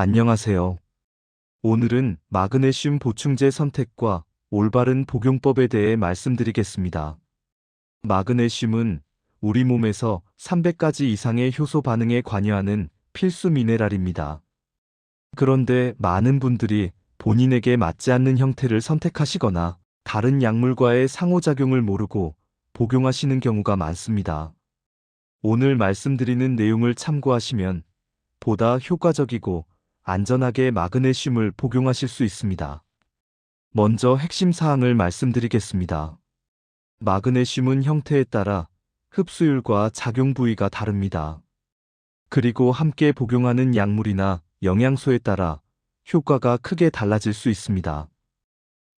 안녕하세요. 오늘은 마그네슘 보충제 선택과 올바른 복용법에 대해 말씀드리겠습니다. 마그네슘은 우리 몸에서 300가지 이상의 효소 반응에 관여하는 필수 미네랄입니다. 그런데 많은 분들이 본인에게 맞지 않는 형태를 선택하시거나 다른 약물과의 상호작용을 모르고 복용하시는 경우가 많습니다. 오늘 말씀드리는 내용을 참고하시면 보다 효과적이고 안전하게 마그네슘을 복용하실 수 있습니다. 먼저 핵심 사항을 말씀드리겠습니다. 마그네슘은 형태에 따라 흡수율과 작용 부위가 다릅니다. 그리고 함께 복용하는 약물이나 영양소에 따라 효과가 크게 달라질 수 있습니다.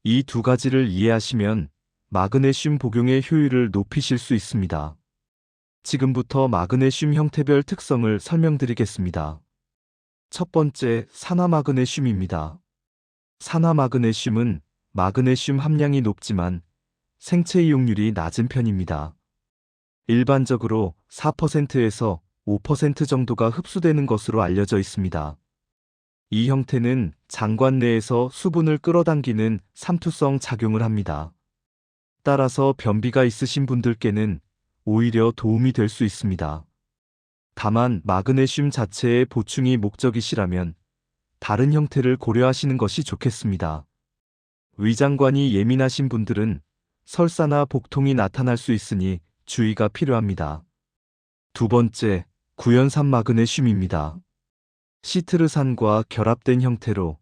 이 두 가지를 이해하시면 마그네슘 복용의 효율을 높이실 수 있습니다. 지금부터 마그네슘 형태별 특성을 설명드리겠습니다. 첫 번째, 산화마그네슘입니다. 산화마그네슘은 마그네슘 함량이 높지만 생체 이용률이 낮은 편입니다. 일반적으로 4%에서 5% 정도가 흡수되는 것으로 알려져 있습니다. 이 형태는 장관 내에서 수분을 끌어당기는 삼투성 작용을 합니다. 따라서 변비가 있으신 분들께는 오히려 도움이 될 수 있습니다. 다만 마그네슘 자체의 보충이 목적이시라면 다른 형태를 고려하시는 것이 좋겠습니다. 위장관이 예민하신 분들은 설사나 복통이 나타날 수 있으니 주의가 필요합니다. 두 번째, 구연산 마그네슘입니다. 시트르산과 결합된 형태로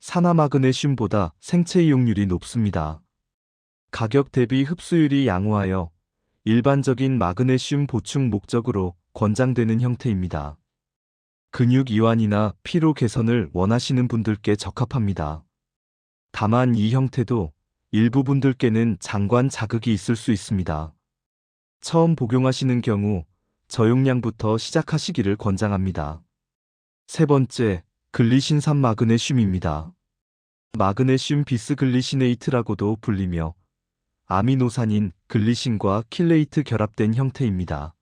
산화 마그네슘보다 생체 이용률이 높습니다. 가격 대비 흡수율이 양호하여 일반적인 마그네슘 보충 목적으로 권장되는 형태입니다. 근육 이완이나 피로 개선을 원하시는 분들께 적합합니다. 다만 이 형태도 일부 분들께는 장관 자극이 있을 수 있습니다. 처음 복용하시는 경우 저용량부터 시작하시기를 권장합니다. 세 번째, 글리신산 마그네슘입니다. 마그네슘 비스글리시네이트라고도 불리며 아미노산인 글리신과 킬레이트 결합된 형태입니다.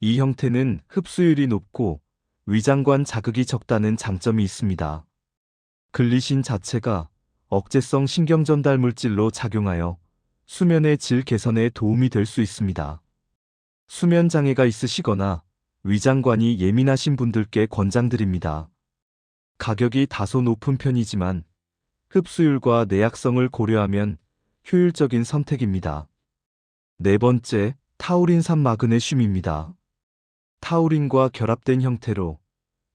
이 형태는 흡수율이 높고 위장관 자극이 적다는 장점이 있습니다. 글리신 자체가 억제성 신경전달 물질로 작용하여 수면의 질 개선에 도움이 될 수 있습니다. 수면 장애가 있으시거나 위장관이 예민하신 분들께 권장드립니다. 가격이 다소 높은 편이지만 흡수율과 내약성을 고려하면 효율적인 선택입니다. 네 번째, 타우린산 마그네슘입니다. 타우린과 결합된 형태로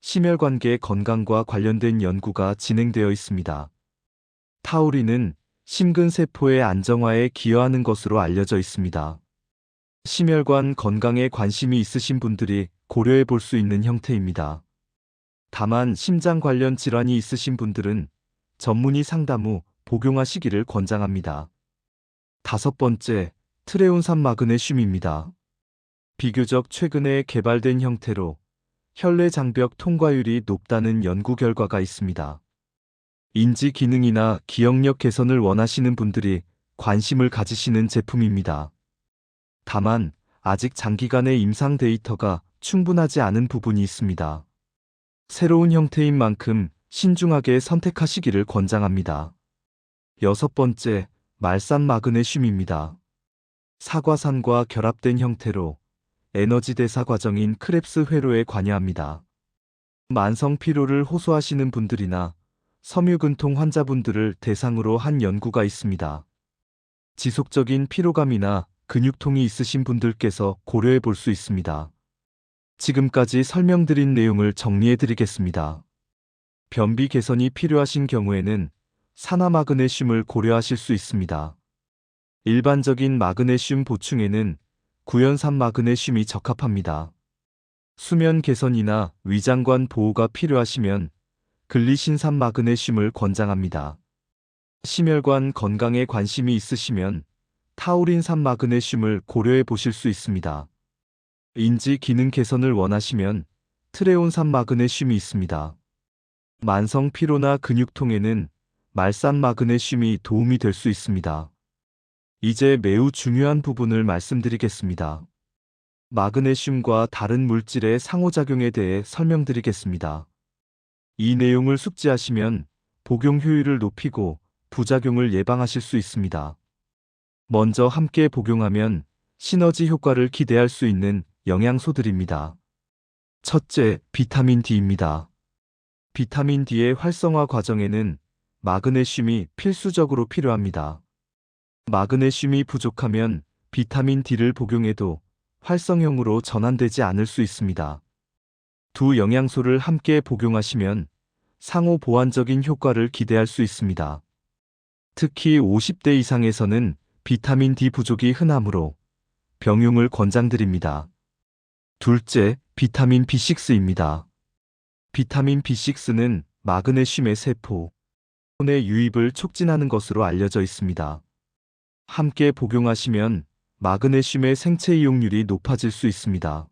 심혈관계 건강과 관련된 연구가 진행되어 있습니다. 타우린은 심근세포의 안정화에 기여하는 것으로 알려져 있습니다. 심혈관 건강에 관심이 있으신 분들이 고려해 볼 수 있는 형태입니다. 다만 심장 관련 질환이 있으신 분들은 전문의 상담 후 복용하시기를 권장합니다. 다섯 번째, 트레온산 마그네슘입니다. 비교적 최근에 개발된 형태로 혈내 장벽 통과율이 높다는 연구 결과가 있습니다. 인지 기능이나 기억력 개선을 원하시는 분들이 관심을 가지시는 제품입니다. 다만 아직 장기간의 임상 데이터가 충분하지 않은 부분이 있습니다. 새로운 형태인 만큼 신중하게 선택하시기를 권장합니다. 여섯 번째, 말산 마그네슘입니다. 사과산과 결합된 형태로 에너지 대사 과정인 크랩스 회로에 관여합니다. 만성 피로를 호소하시는 분들이나 섬유근통 환자분들을 대상으로 한 연구가 있습니다. 지속적인 피로감이나 근육통이 있으신 분들께서 고려해 볼 수 있습니다. 지금까지 설명드린 내용을 정리해 드리겠습니다. 변비 개선이 필요하신 경우에는 산화 마그네슘을 고려하실 수 있습니다. 일반적인 마그네슘 보충에는 구연산 마그네슘이 적합합니다. 수면 개선이나 위장관 보호가 필요하시면 글리신산 마그네슘을 권장합니다. 심혈관 건강에 관심이 있으시면 타우린산 마그네슘을 고려해 보실 수 있습니다. 인지 기능 개선을 원하시면 트레온산 마그네슘이 있습니다. 만성 피로나 근육통에는 말산 마그네슘이 도움이 될 수 있습니다. 이제 매우 중요한 부분을 말씀드리겠습니다. 마그네슘과 다른 물질의 상호작용에 대해 설명드리겠습니다. 이 내용을 숙지하시면 복용 효율을 높이고 부작용을 예방하실 수 있습니다. 먼저 함께 복용하면 시너지 효과를 기대할 수 있는 영양소들입니다. 첫째, 비타민 D입니다. 비타민 D의 활성화 과정에는 마그네슘이 필수적으로 필요합니다. 마그네슘이 부족하면 비타민 D를 복용해도 활성형으로 전환되지 않을 수 있습니다. 두 영양소를 함께 복용하시면 상호 보완적인 효과를 기대할 수 있습니다. 특히 50대 이상에서는 비타민 D 부족이 흔하므로 병용을 권장드립니다. 둘째, 비타민 B6입니다. 비타민 B6는 마그네슘의 세포, 의 유입을 촉진하는 것으로 알려져 있습니다. 함께 복용하시면 마그네슘의 생체 이용률이 높아질 수 있습니다.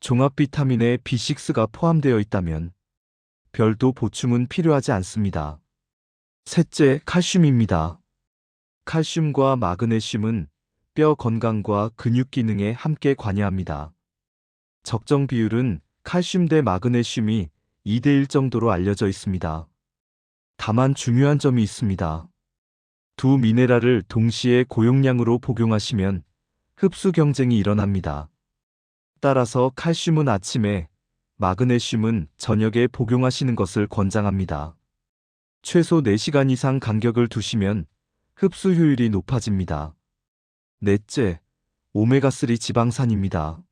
종합 비타민에 B6가 포함되어 있다면 별도 보충은 필요하지 않습니다. 셋째, 칼슘입니다. 칼슘과 마그네슘은 뼈 건강과 근육 기능에 함께 관여합니다. 적정 비율은 칼슘 대 마그네슘이 2대 1 정도로 알려져 있습니다. 다만 중요한 점이 있습니다. 두 미네랄을 동시에 고용량으로 복용하시면 흡수 경쟁이 일어납니다. 따라서 칼슘은 아침에, 마그네슘은 저녁에 복용하시는 것을 권장합니다. 최소 4시간 이상 간격을 두시면 흡수 효율이 높아집니다. 넷째, 오메가3 지방산입니다.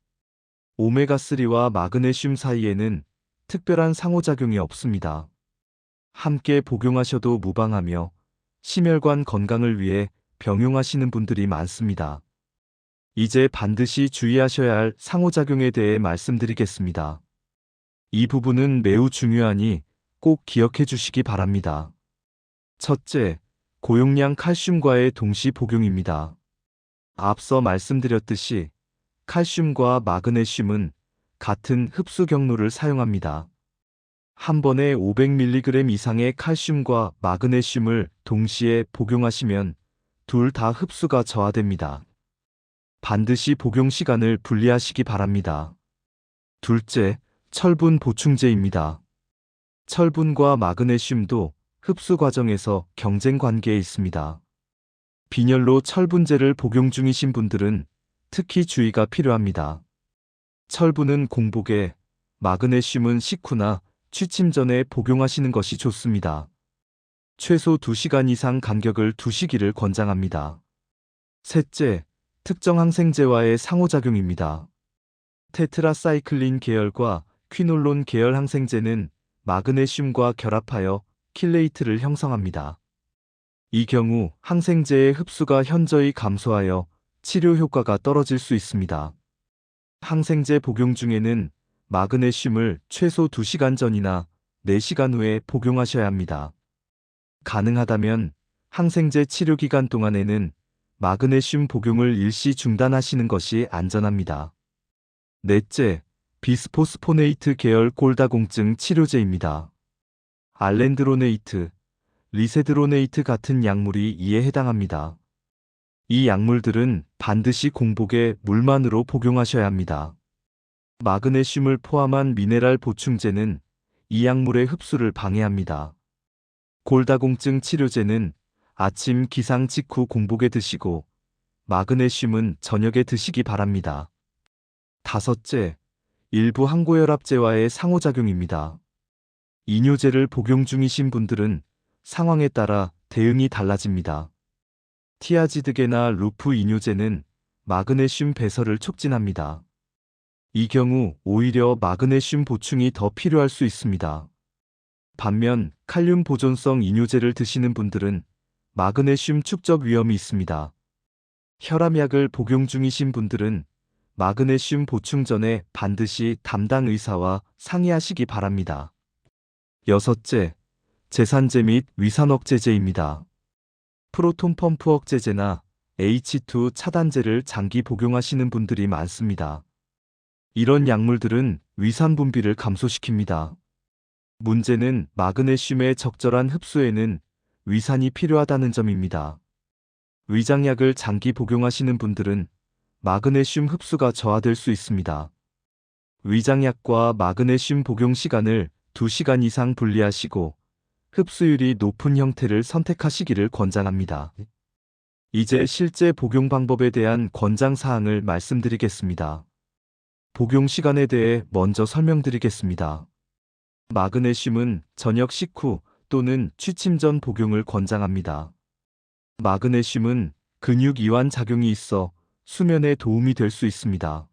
오메가3와 마그네슘 사이에는 특별한 상호작용이 없습니다. 함께 복용하셔도 무방하며 심혈관 건강을 위해 병용하시는 분들이 많습니다. 이제 반드시 주의하셔야 할 상호작용에 대해 말씀드리겠습니다. 이 부분은 매우 중요하니 꼭 기억해 주시기 바랍니다. 첫째, 고용량 칼슘과의 동시 복용입니다. 앞서 말씀드렸듯이 칼슘과 마그네슘은 같은 흡수 경로를 사용합니다. 한 번에 500mg 이상의 칼슘과 마그네슘을 동시에 복용하시면 둘 다 흡수가 저하됩니다. 반드시 복용 시간을 분리하시기 바랍니다. 둘째, 철분 보충제입니다. 철분과 마그네슘도 흡수 과정에서 경쟁 관계에 있습니다. 빈혈로 철분제를 복용 중이신 분들은 특히 주의가 필요합니다. 철분은 공복에, 마그네슘은 식후나 취침 전에 복용하시는 것이 좋습니다. 최소 2시간 이상 간격을 두시기를 권장합니다. 셋째, 특정 항생제와의 상호작용입니다. 테트라사이클린 계열과 퀴놀론 계열 항생제는 마그네슘과 결합하여 킬레이트를 형성합니다. 이 경우 항생제의 흡수가 현저히 감소하여 치료 효과가 떨어질 수 있습니다. 항생제 복용 중에는 마그네슘을 최소 2시간 전이나 4시간 후에 복용하셔야 합니다. 가능하다면 항생제 치료 기간 동안에는 마그네슘 복용을 일시 중단하시는 것이 안전합니다. 넷째, 비스포스포네이트 계열 골다공증 치료제입니다. 알렌드로네이트, 리세드로네이트 같은 약물이 이에 해당합니다. 이 약물들은 반드시 공복에 물만으로 복용하셔야 합니다. 마그네슘을 포함한 미네랄 보충제는 이 약물의 흡수를 방해합니다. 골다공증 치료제는 아침 기상 직후 공복에 드시고 마그네슘은 저녁에 드시기 바랍니다. 다섯째, 일부 항고혈압제와의 상호작용입니다. 이뇨제를 복용 중이신 분들은 상황에 따라 대응이 달라집니다. 티아지드계나 루프 이뇨제는 마그네슘 배설을 촉진합니다. 이 경우 오히려 마그네슘 보충이 더 필요할 수 있습니다. 반면 칼륨 보존성 이뇨제를 드시는 분들은 마그네슘 축적 위험이 있습니다. 혈압약을 복용 중이신 분들은 마그네슘 보충 전에 반드시 담당 의사와 상의하시기 바랍니다. 여섯째, 제산제 및 위산 억제제입니다. 프로톤 펌프 억제제나 H2 차단제를 장기 복용하시는 분들이 많습니다. 이런 약물들은 위산 분비를 감소시킵니다. 문제는 마그네슘의 적절한 흡수에는 위산이 필요하다는 점입니다. 위장약을 장기 복용하시는 분들은 마그네슘 흡수가 저하될 수 있습니다. 위장약과 마그네슘 복용 시간을 2시간 이상 분리하시고 흡수율이 높은 형태를 선택하시기를 권장합니다. 이제 실제 복용 방법에 대한 권장 사항을 말씀드리겠습니다. 복용 시간에 대해 먼저 설명드리겠습니다. 마그네슘은 저녁 식후 또는 취침 전 복용을 권장합니다. 마그네슘은 근육 이완 작용이 있어 수면에 도움이 될 수 있습니다.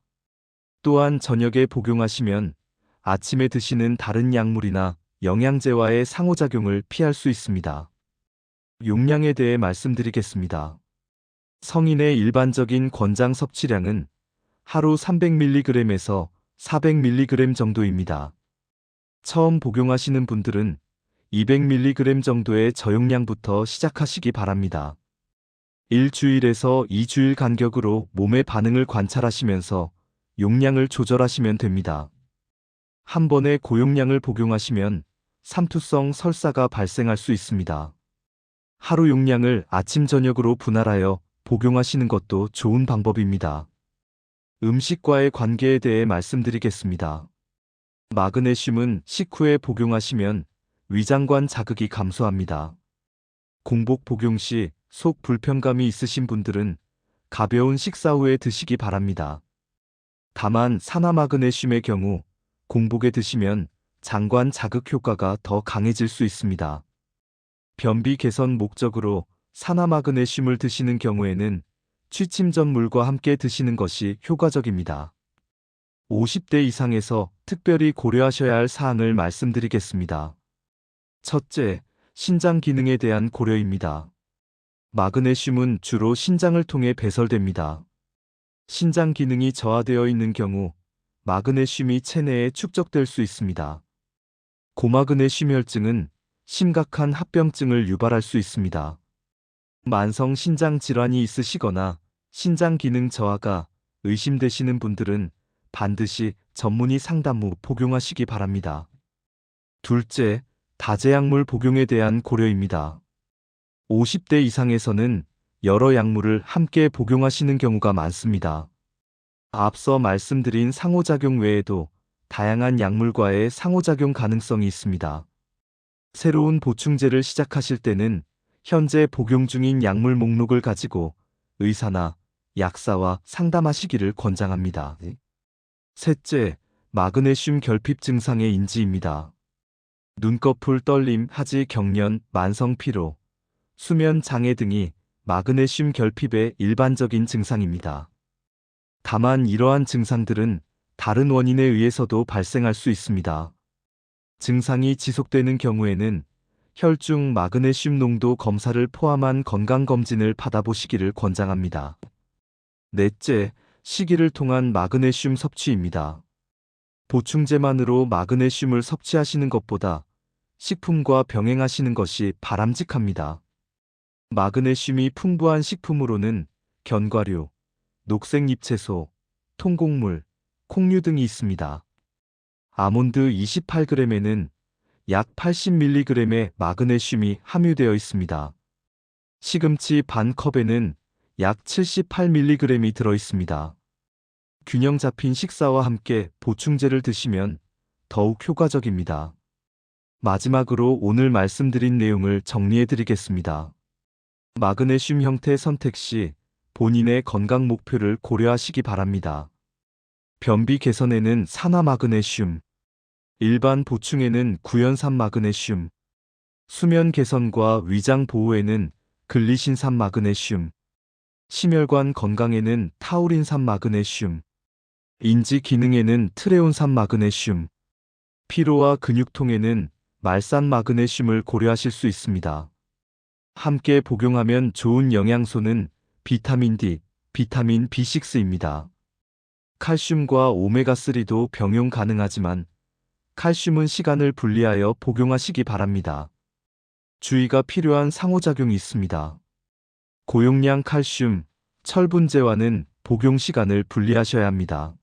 또한 저녁에 복용하시면 아침에 드시는 다른 약물이나 영양제와의 상호작용을 피할 수 있습니다. 용량에 대해 말씀드리겠습니다. 성인의 일반적인 권장 섭취량은 하루 300mg에서 400mg 정도입니다. 처음 복용하시는 분들은 200mg 정도의 저용량부터 시작하시기 바랍니다. 일주일에서 2주일 간격으로 몸의 반응을 관찰하시면서 용량을 조절하시면 됩니다. 한 번에 고용량을 복용하시면 삼투성 설사가 발생할 수 있습니다. 하루 용량을 아침 저녁으로 분할하여 복용하시는 것도 좋은 방법입니다. 음식과의 관계에 대해 말씀드리겠습니다. 마그네슘은 식후에 복용하시면 위장관 자극이 감소합니다. 공복 복용 시 속 불편감이 있으신 분들은 가벼운 식사 후에 드시기 바랍니다. 다만 산화 마그네슘의 경우 공복에 드시면 장관 자극 효과가 더 강해질 수 있습니다. 변비 개선 목적으로 산화 마그네슘을 드시는 경우에는 취침 전 물과 함께 드시는 것이 효과적입니다. 50대 이상에서 특별히 고려하셔야 할 사항을 말씀드리겠습니다. 첫째, 신장 기능에 대한 고려입니다. 마그네슘은 주로 신장을 통해 배설됩니다. 신장 기능이 저하되어 있는 경우 마그네슘이 체내에 축적될 수 있습니다. 고마그네슘 혈증은 심각한 합병증을 유발할 수 있습니다. 만성 신장 질환이 있으시거나 신장 기능 저하가 의심되시는 분들은 반드시 전문의 상담 후 복용하시기 바랍니다. 둘째, 다제약물 복용에 대한 고려입니다. 50대 이상에서는 여러 약물을 함께 복용하시는 경우가 많습니다. 앞서 말씀드린 상호작용 외에도 다양한 약물과의 상호작용 가능성이 있습니다. 새로운 보충제를 시작하실 때는 현재 복용 중인 약물 목록을 가지고 의사나 약사와 상담하시기를 권장합니다. 셋째, 마그네슘 결핍 증상의 인지입니다. 눈꺼풀 떨림, 하지 경련, 만성 피로, 수면 장애 등이 마그네슘 결핍의 일반적인 증상입니다. 다만 이러한 증상들은 다른 원인에 의해서도 발생할 수 있습니다. 증상이 지속되는 경우에는 혈중 마그네슘 농도 검사를 포함한 건강검진을 받아보시기를 권장합니다. 넷째, 식이를 통한 마그네슘 섭취입니다. 보충제만으로 마그네슘을 섭취하시는 것보다 식품과 병행하시는 것이 바람직합니다. 마그네슘이 풍부한 식품으로는 견과류, 녹색 잎채소, 통곡물, 콩류 등이 있습니다. 아몬드 28g에는 약 80mg의 마그네슘이 함유되어 있습니다. 시금치 반 컵에는 약 78mg이 들어 있습니다. 균형 잡힌 식사와 함께 보충제를 드시면 더욱 효과적입니다. 마지막으로 오늘 말씀드린 내용을 정리해 드리겠습니다. 마그네슘 형태 선택 시 본인의 건강 목표를 고려하시기 바랍니다. 변비 개선에는 산화 마그네슘, 일반 보충에는 구연산 마그네슘, 수면 개선과 위장 보호에는 글리신산 마그네슘, 심혈관 건강에는 타우린산 마그네슘, 인지 기능에는 트레온산 마그네슘, 피로와 근육통에는 말산 마그네슘을 고려하실 수 있습니다. 함께 복용하면 좋은 영양소는 비타민 D, 비타민 B6입니다. 칼슘과 오메가3도 병용 가능하지만 칼슘은 시간을 분리하여 복용하시기 바랍니다. 주의가 필요한 상호작용이 있습니다. 고용량 칼슘, 철분제와는 복용 시간을 분리하셔야 합니다.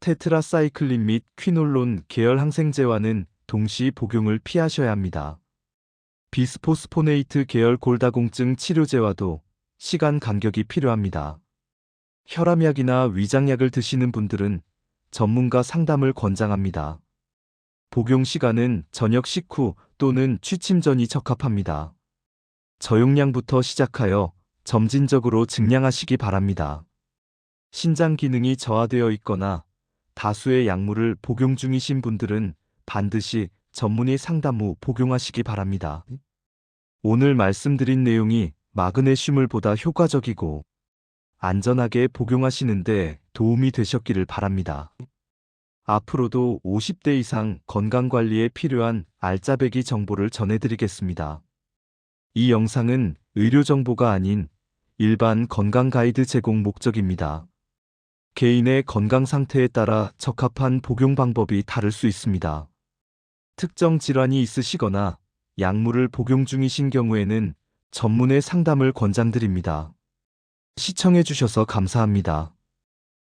테트라사이클린 및 퀴놀론 계열 항생제와는 동시 복용을 피하셔야 합니다. 비스포스포네이트 계열 골다공증 치료제와도 시간 간격이 필요합니다. 혈압약이나 위장약을 드시는 분들은 전문가 상담을 권장합니다. 복용 시간은 저녁 식후 또는 취침 전이 적합합니다. 저용량부터 시작하여 점진적으로 증량하시기 바랍니다. 신장 기능이 저하되어 있거나 다수의 약물을 복용 중이신 분들은 반드시 전문의 상담 후 복용하시기 바랍니다. 오늘 말씀드린 내용이 마그네슘을 보다 효과적이고 안전하게 복용하시는데 도움이 되셨기를 바랍니다. 앞으로도 50대 이상 건강관리에 필요한 알짜배기 정보를 전해드리겠습니다. 이 영상은 의료 정보가 아닌 일반 건강 가이드 제공 목적입니다. 개인의 건강 상태에 따라 적합한 복용 방법이 다를 수 있습니다. 특정 질환이 있으시거나 약물을 복용 중이신 경우에는 전문의 상담을 권장드립니다. 시청해주셔서 감사합니다.